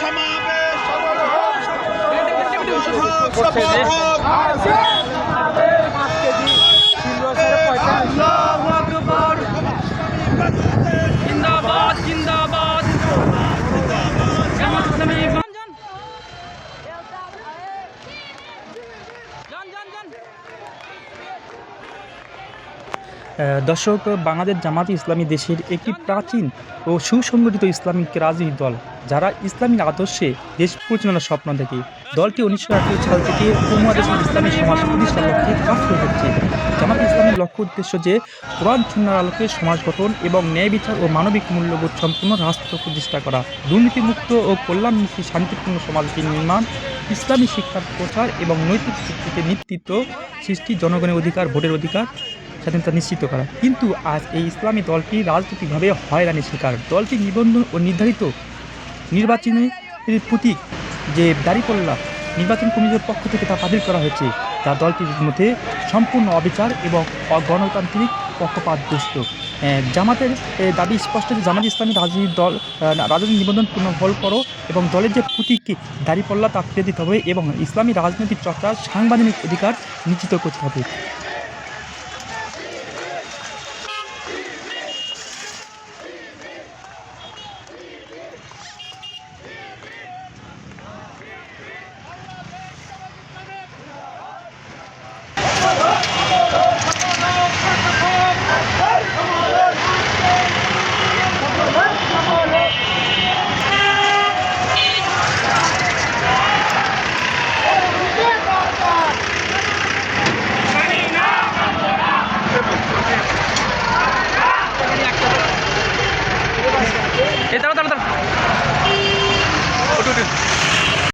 সমাবেশ। দর্শক, বাংলাদেশ জামাত ইসলামী দেশের একটি প্রাচীন ও সুসংগঠিত ইসলামিক রাজনীতি দল, যারা ইসলামিক আদর্শে দেশ পরিচালনার স্বপ্ন দেখে। দলটি উনিশশো আঠারো সাল থেকে উপমহাদেশের ইসলামী সমাজ প্রতিষ্ঠার লক্ষ্যে কাজ করে যাচ্ছে জামাত ইসলামের লক্ষ্য উদ্দেশ্য যে, কোরআন সুন্নার আলোকে সমাজ গঠন এবং ন্যায় বিচার ও মানবিক মূল্যবোধ সম্পূর্ণ রাষ্ট্র প্রতিষ্ঠা করা, দুর্নীতিমুক্ত ও কল্যাণমুখী শান্তিপূর্ণ সমাজকে নির্মাণ, ইসলামী শিক্ষার প্রচার এবং নৈতিক ভিত্তিতে নেতৃত্ব সৃষ্টি জনগণের অধিকার, ভোটের অধিকার স্বাধীনতা নিশ্চিত করা। কিন্তু আজ এই ইসলামী দলটি রাজনৈতিকভাবে হয়রানির শিকার। দলটি নিবন্ধন ও নির্ধারিত নির্বাচনের প্রতীক যে দাঁড়িপাল্লা নির্বাচন কমিশনের পক্ষ থেকে তা বাতিল করা হয়েছে, যা দলটির মধ্যে সম্পূর্ণ অবিচার এবং অগণতান্ত্রিক পক্ষপাত দুষ্ট। জামাতের দাবি স্পষ্ট যে জামাত ইসলামী রাজনীতির দল রাজনৈতিক নিবন্ধন পূর্ণ পুনর্বল করো এবং দলের যে প্রতীক দাঁড়িপাল্লা তা ফিরে দিতে হবে এবং ইসলামী রাজনৈতিক চর্চা সাংবিধানিক অধিকার নিশ্চিত করতে হবে। এই দাঁড়া দাঁড়া দাঁড়া